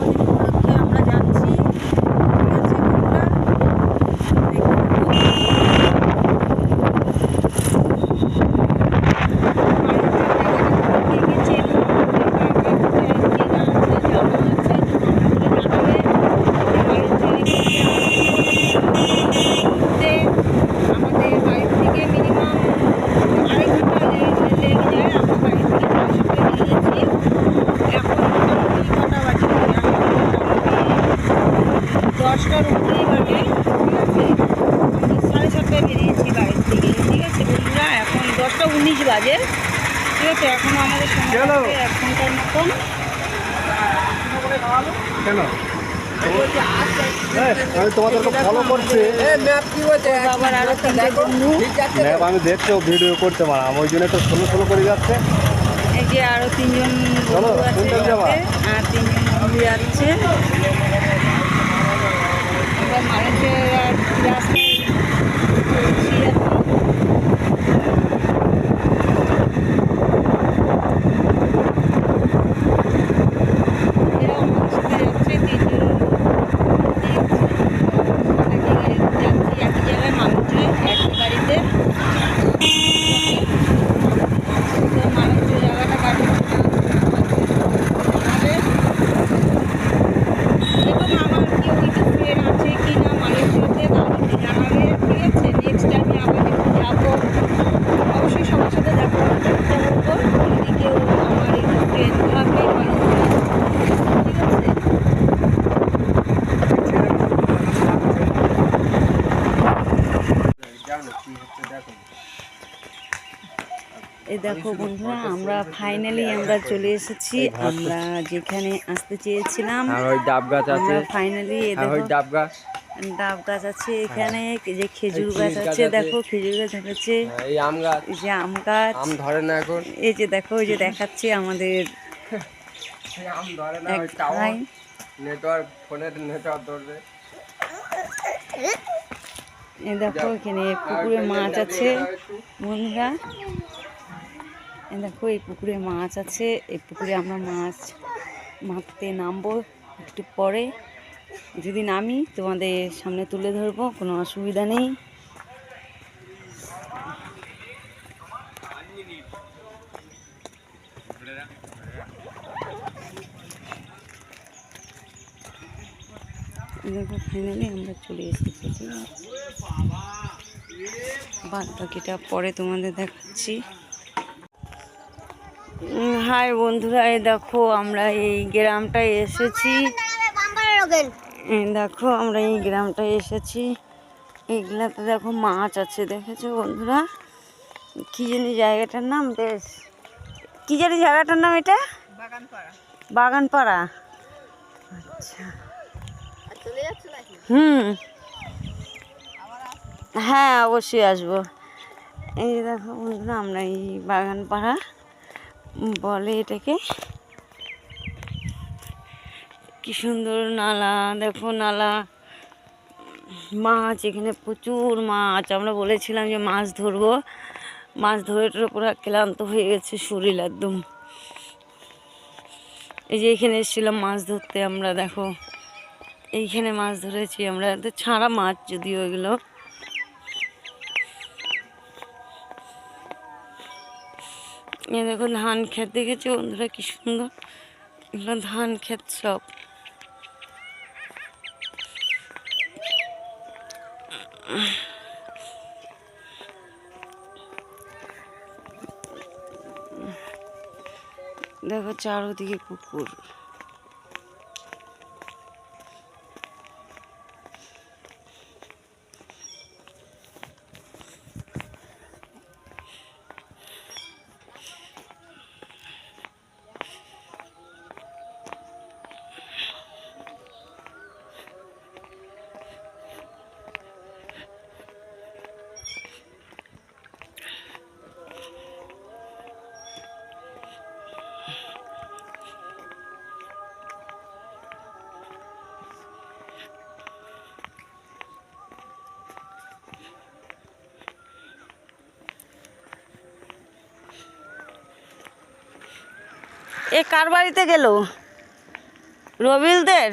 everything. আছে এখনও আমাদের সময় এক ঘণ্টার মতন। কেন? আমি তোমাদেরকে ফলো করছি। আবার আরও তিনটে ম্যাপ আমি দেখছি ভিডিও করতে পারাম ওই জন্য তো ষোলো ষোলো করে যাচ্ছে। এই যে আরও তিনজন চলো, আর তিনজন বন্ধু যাচ্ছে। এবার মানুষের আর এই দেখো বন্ধুরা আমরা ফাইনালি আমরা চলে এসেছি। আমরা যেখানে আসতে চেয়েছিলাম আর ডাব গাছ আছে। ফাইনালি ডাব গাছ। ডাব গাছ আছে এখানে যে খেজুর গাছ আছে। দেখো খেজুর গাছ আছে এই আম গাছ। এই যে আম গাছ। আম ধরে না এখন। এই যে দেখো এই যে দেখাচ্ছে আমাদের আম ধরে না টাওয়ার নেটওয়ার্ক ফোনের নেটওয়ার্ক ধরবে। এই দেখো এখানে পুকুরে মাছ আছে। বন্ধুরা দেখো, এই পুকুরে মাছ আছে। এই পুকুরে আমরা মাছ মারতে নামবো একটু পরে। যদি নামি, তোমাদের সামনে তুলে ধরবো, কোনো অসুবিধা নেই। দেখো ফাইনালি আমরা চলে এসেছি। বাদ বাকিটা পরে তোমাদের দেখাচ্ছি। হাই বন্ধুরা এই দেখো আমরা এই গ্রামটায় এসেছি। দেখো আমরা এই গ্রামটায় এসেছি। এইগুলাতে দেখো মাছ আছে দেখেছ বন্ধুরা? কি জানি জায়গাটার নাম বেশ। কি জানি জায়গাটার নাম এটা? বাগানপাড়া। আচ্ছা। হুম। হ্যাঁ অবশ্যই আসব। এই দেখো বন্ধুরা আমরা এই বাগানপাড়া। বলে এটাকে। কি সুন্দর নালা, দেখো নালা। মাছ, এখানে প্রচুর মাছ। আমরা বলেছিলাম যে মাছ ধরবো। মাছ ধরে টরে পুরো ক্লান্ত হয়ে গেছে শরীর একদম। এই যে এখানে এসেছিলাম মাছ ধরতে আমরা, দেখো। এইখানে মাছ ধরেছি আমরা। ছাড়া মাছ যদিও এগুলো। এ দেখো, ধান ক্ষেত দেখেছি বন্ধুরা কি সুন্দর? এগুলো ধান ক্ষেত সব। দেখো চারোদিকে পুকুর। এ কার বাড়িতে গেল? রবিলদের?